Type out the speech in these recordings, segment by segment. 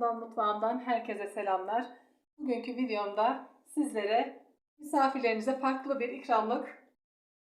Kanalımdan mutfağımdan herkese selamlar. Bugünkü videomda sizlere misafirlerinize farklı bir ikramlık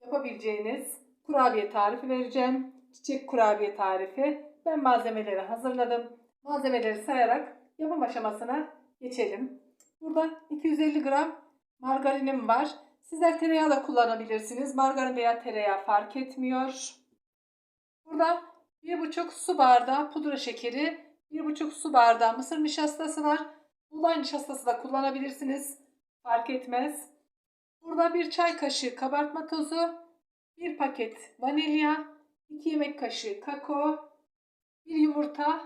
yapabileceğiniz kurabiye tarifi vereceğim. Çiçek kurabiye tarifi. Ben malzemeleri hazırladım. Malzemeleri sayarak yapım aşamasına geçelim. Burada 250 gram margarinim var. Sizler tereyağı da kullanabilirsiniz. Margarin veya tereyağı fark etmiyor. Burada 1,5 su bardağı pudra şekeri, 1,5 su bardağı mısır nişastası var. Buğday nişastası da kullanabilirsiniz. Fark etmez. Burada bir çay kaşığı kabartma tozu, bir paket vanilya, 2 yemek kaşığı kakao, bir yumurta.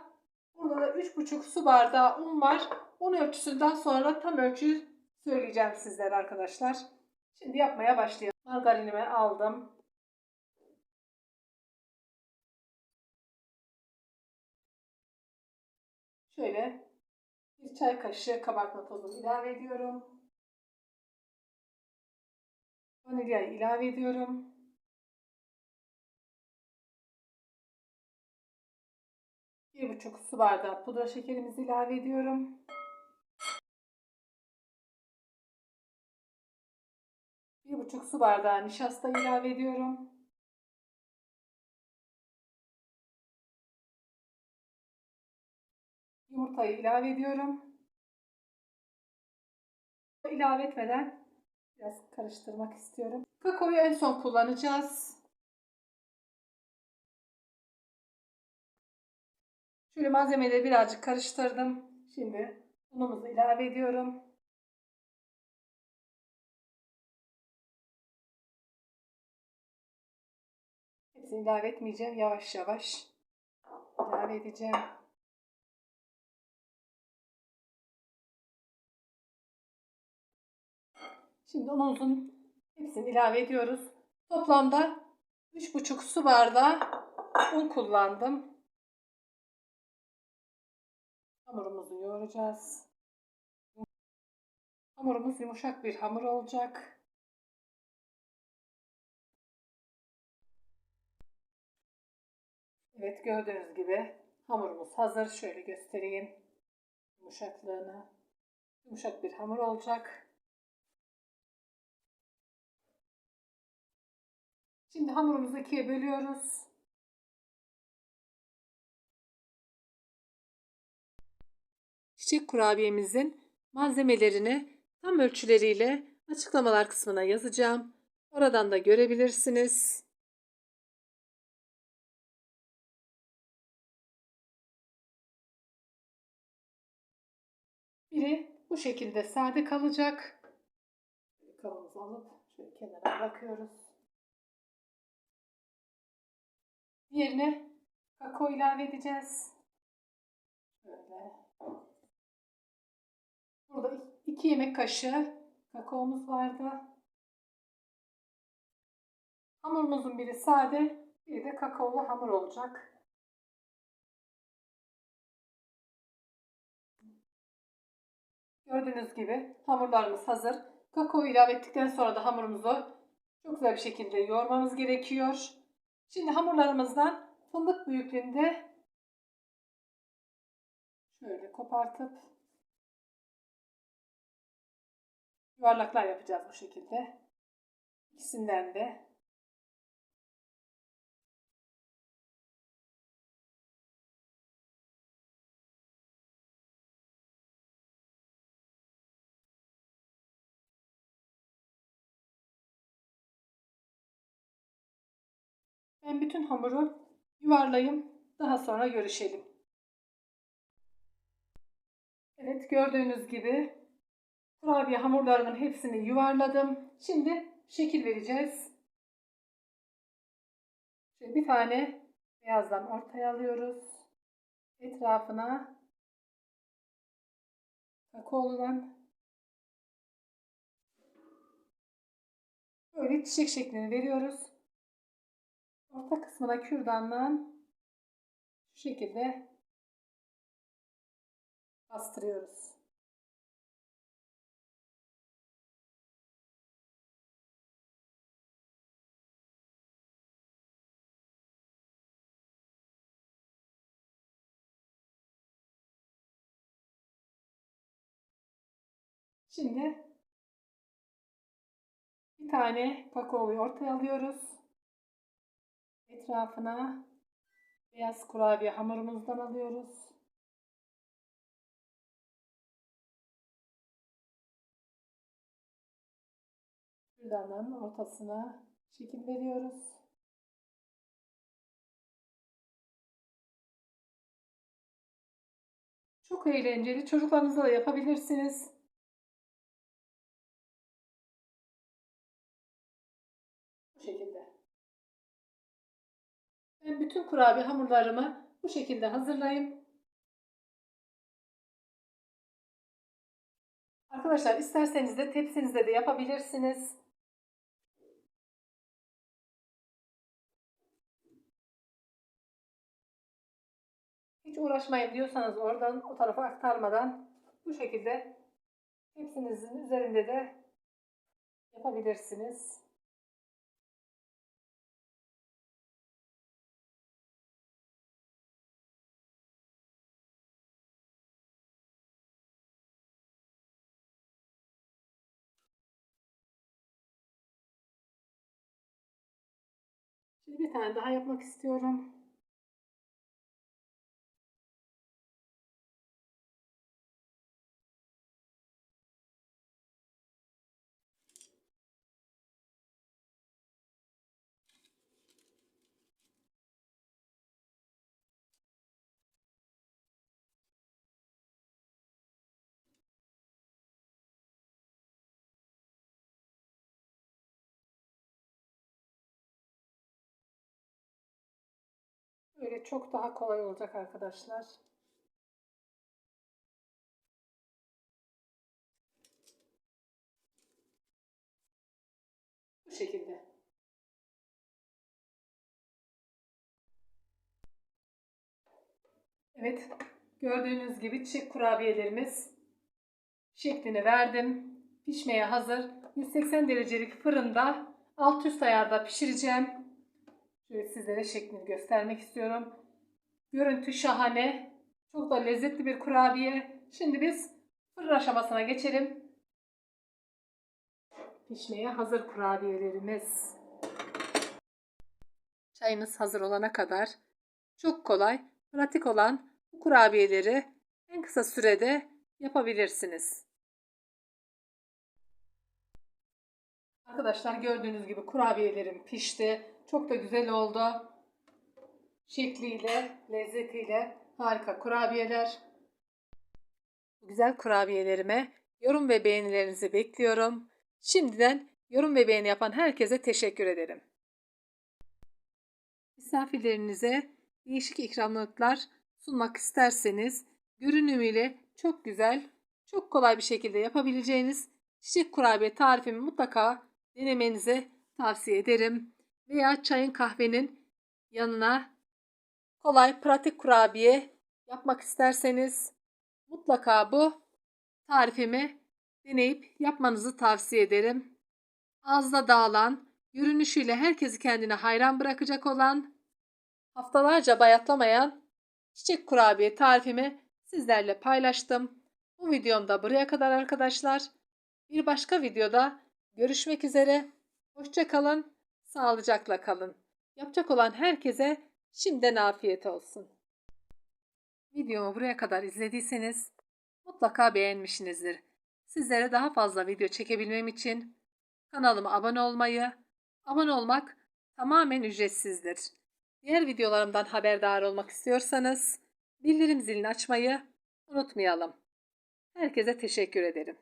Burada da 3,5 su bardağı un var. Un ölçüsünden sonra tam ölçü söyleyeceğim sizlere arkadaşlar. Şimdi yapmaya başlayalım. Margarinimi aldım. Şöyle bir çay kaşığı kabartma tozunu ilave ediyorum. Vanilyayı ilave ediyorum. Bir buçuk su bardağı pudra şekerimizi ilave ediyorum. Bir buçuk su bardağı nişasta ilave ediyorum. Yumurtayı ilave ediyorum. İlave etmeden biraz karıştırmak istiyorum. Kakaoyu en son kullanacağız. Şöyle malzemeleri birazcık karıştırdım. Şimdi unumuzu ilave ediyorum. Hepsini ilave etmeyeceğim. Yavaş yavaş ilave edeceğim. Şimdi unumuzun hepsini ilave ediyoruz. Toplamda 3,5 su bardağı un kullandım. Hamurumuzu yoğuracağız. Hamurumuz yumuşak bir hamur olacak. Evet gördüğünüz gibi hamurumuz hazır. Şöyle göstereyim yumuşaklığını. Yumuşak bir hamur olacak. Şimdi hamurumuzu ikiye bölüyoruz. Çiçek kurabiyemizin malzemelerini tam ölçüleriyle açıklamalar kısmına yazacağım. Oradan da görebilirsiniz. Biri bu şekilde sade kalacak. Kabımızı alıp şöyle kenara bırakıyoruz. Diğerine kakao ilave edeceğiz. Şöyle. Burada 2 yemek kaşığı kakaomuz vardı. Hamurumuzun biri sade, biri de kakaolu hamur olacak. Gördüğünüz gibi hamurlarımız hazır. Kakao ilave ettikten sonra da hamurumuzu çok güzel bir şekilde yoğurmamız gerekiyor. Şimdi hamurlarımızdan fındık büyüklüğünde şöyle kopartıp yuvarlaklar yapacağız bu şekilde. İkisinden de Ben bütün hamuru yuvarlayayım. Daha sonra görüşelim. Evet gördüğünüz gibi kurabiye hamurlarımın hepsini yuvarladım. Şimdi şekil vereceğiz. Şöyle bir tane beyazdan ortaya alıyoruz. Etrafına kakaoludan böyle çiçek şeklini veriyoruz. Orta kısmına kürdandan şu şekilde bastırıyoruz. Şimdi bir tane pakoluyu ortaya alıyoruz. Etrafına beyaz kurabiye hamurumuzdan alıyoruz. Kürdanın ortasına şekil veriyoruz. Çok eğlenceli. Çocuklarınızla da yapabilirsiniz. Bu şekilde. Bütün kurabiye hamurlarımı bu şekilde hazırlayayım. Arkadaşlar isterseniz de tepsinizde de yapabilirsiniz. Hiç uğraşmayın diyorsanız oradan o tarafa aktarmadan bu şekilde hepsinizin üzerinde de yapabilirsiniz. Şimdi bir tane daha yapmak istiyorum. Böyle çok daha kolay olacak arkadaşlar. Bu şekilde. Evet, gördüğünüz gibi çiçek kurabiyelerimiz şeklini verdim. Pişmeye hazır. 180 derecelik fırında alt üst ayarda pişireceğim. Şöyle sizlere şeklini göstermek istiyorum. Görüntü şahane. Çok da lezzetli bir kurabiye. Şimdi biz fırın aşamasına geçelim. Pişmeye hazır kurabiyelerimiz. Çayınız hazır olana kadar çok kolay, pratik olan bu kurabiyeleri en kısa sürede yapabilirsiniz. Arkadaşlar gördüğünüz gibi kurabiyelerim pişti. Çok da güzel oldu. Şekliyle, lezzetiyle harika kurabiyeler. Güzel kurabiyelerime yorum ve beğenilerinizi bekliyorum. Şimdiden yorum ve beğeni yapan herkese teşekkür ederim. Misafirlerinize değişik ikramlıklar sunmak isterseniz görünümüyle çok güzel, çok kolay bir şekilde yapabileceğiniz çiçek kurabiye tarifimi mutlaka denemenizi tavsiye ederim. Veya çayın kahvenin yanına kolay pratik kurabiye yapmak isterseniz mutlaka bu tarifimi deneyip yapmanızı tavsiye ederim. Ağızda dağılan, görünüşüyle herkesi kendine hayran bırakacak olan, haftalarca bayatlamayan çiçek kurabiye tarifimi sizlerle paylaştım. Bu videomda buraya kadar arkadaşlar. Bir başka videoda görüşmek üzere. Hoşçakalın, sağlıcakla kalın. Yapacak olan herkese şimdiden afiyet olsun. Videomu buraya kadar izlediyseniz mutlaka beğenmişsinizdir. Sizlere daha fazla video çekebilmem için kanalıma abone olmayı, abone olmak tamamen ücretsizdir. Diğer videolarımdan haberdar olmak istiyorsanız bildirim zilini açmayı unutmayalım. Herkese teşekkür ederim.